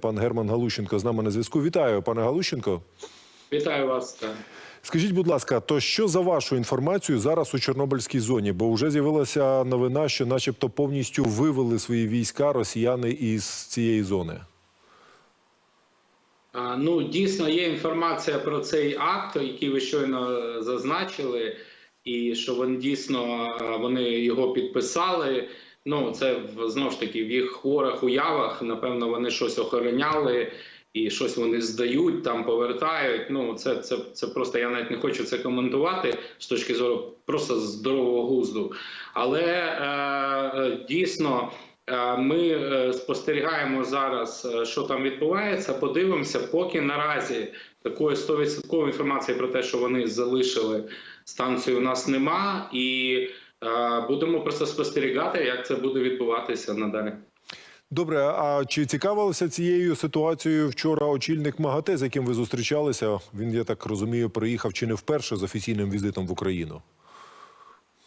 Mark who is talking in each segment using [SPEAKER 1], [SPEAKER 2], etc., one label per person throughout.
[SPEAKER 1] Пан Герман Галущенко з нами на зв'язку. Вітаю, пане Галущенко.
[SPEAKER 2] Вітаю вас.
[SPEAKER 1] Скажіть, будь ласка, то що за вашу інформацію зараз у Чорнобильській зоні? Бо вже з'явилася новина, що, начебто, повністю вивели свої війська росіяни із цієї зони.
[SPEAKER 2] Ну, дійсно є інформація про цей акт, який ви щойно е, зазначили, і що вони дійсно е, вони його підписали. Ну, це знову ж таки в їх хворих уявах. Напевно, вони щось охороняли і щось вони здають, там повертають. Ну, це, це, це просто я навіть не хочу це коментувати з точки зору просто здорового глузду. Але е, дійсно. Е, Ми е, спостерігаємо зараз, е, що там відбувається. Подивимося, поки наразі такої 100% інформації про те, що вони залишили станцію, у нас нема, і будемо просто спостерігати, як це буде відбуватися надалі.
[SPEAKER 1] Добре, а чи цікавився цією ситуацією вчора очільник МАГАТЕ, з яким ви зустрічалися? Він, я так розумію, приїхав чи не вперше з офіційним візитом в Україну?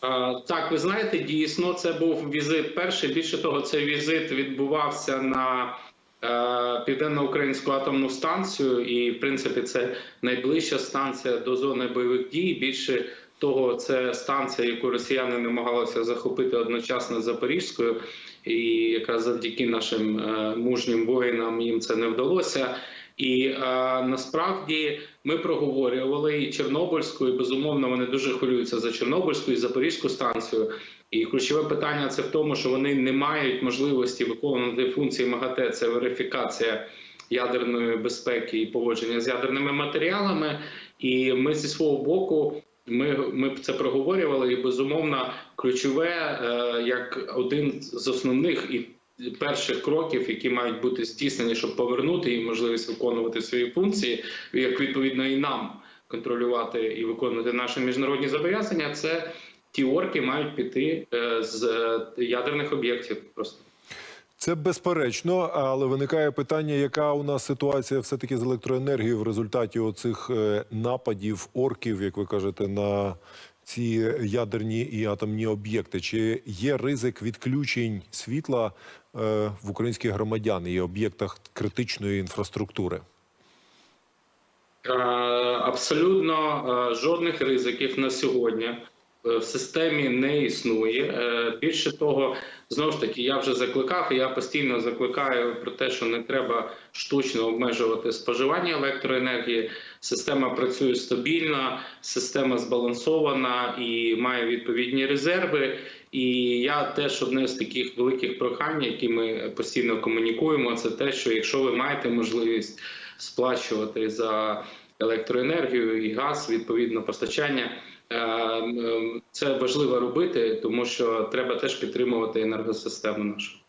[SPEAKER 2] Е, Так, ви знаєте, дійсно, це був візит перший. Більше того, цей візит відбувався на е, південно-українську атомну станцію, і в принципі це найближча станція до зони бойових дій. Більше того, це станція, яку росіяни намагалися захопити одночасно Запорізькою, і якраз завдяки нашим е, мужнім воїнам їм це не вдалося. І е, насправді ми проговорювали і Чорнобильську, і безумовно вони дуже хвилюються за Чорнобильську і Запорізьку станцію. І ключове питання це в тому, що вони не мають можливості виконувати функції МАГАТЕ. Це верифікація ядерної безпеки і поводження з ядерними матеріалами. І ми зі свого боку. Ми, ми це проговорювали, і безумовно ключове е, як один з основних і перших кроків, які мають бути здійснені, щоб повернути їм можливість виконувати свої функції, як відповідно і нам контролювати і виконувати наші міжнародні зобов'язання. Це ті орки мають піти е, з е, ядерних об'єктів. Просто
[SPEAKER 1] Це безперечно, але виникає питання, яка у нас ситуація все-таки з електроенергією в результаті оцих е, нападів орків, як ви кажете, на ці ядерні і атомні об'єкти. Чи є ризик відключень світла е, в українських громадян і об'єктах критичної інфраструктури?
[SPEAKER 2] Е, абсолютно жодних ризиків на сьогодні в системі не існує. Е, Більше того, знову ж таки, я вже закликав, і я постійно закликаю про те, що не треба штучно обмежувати споживання електроенергії. Система працює стабільно, система збалансована і має відповідні резерви. І я теж одне з таких великих прохань, які ми постійно комунікуємо, це те, що якщо ви маєте можливість сплачувати за електроенергію і газ, відповідно постачання. Е, Це важливо робити, тому що треба теж підтримувати енергосистему нашу.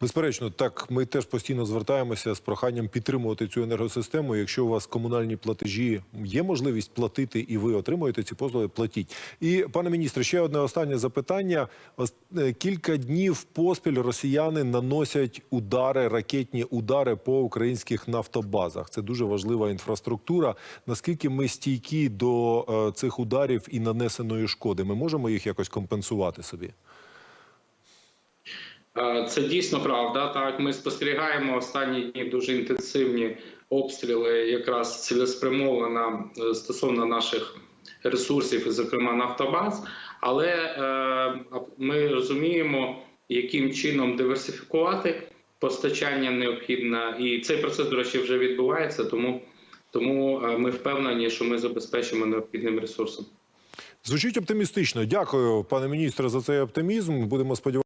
[SPEAKER 1] Безперечно, так ми теж постійно звертаємося з проханням підтримувати цю енергосистему. Якщо у вас комунальні платежі є можливість платити, і ви отримуєте ці послуги, платіть. І пане міністре, ще одне останнє запитання. Е, Кілька днів поспіль росіяни наносять удари, ракетні удари по українських нафтобазах. Це дуже важлива інфраструктура. Наскільки ми стійкі до е, цих ударів і нанесеної шкоди? Ми можемо їх якось компенсувати собі?
[SPEAKER 2] Е, Це дійсно правда. Так, ми спостерігаємо останні дні дуже інтенсивні обстріли, якраз цілеспрямовано е, стосовно наших ресурсів, зокрема нафтобаз. Але е, ми розуміємо, яким чином диверсифікувати постачання необхідно, і цей процес, до речі, вже відбувається. Тому, тому е, ми впевнені, що ми забезпечимо необхідним ресурсом.
[SPEAKER 1] Звучить оптимістично. Дякую, пане міністре, за цей оптимізм. Будемо сподіватися.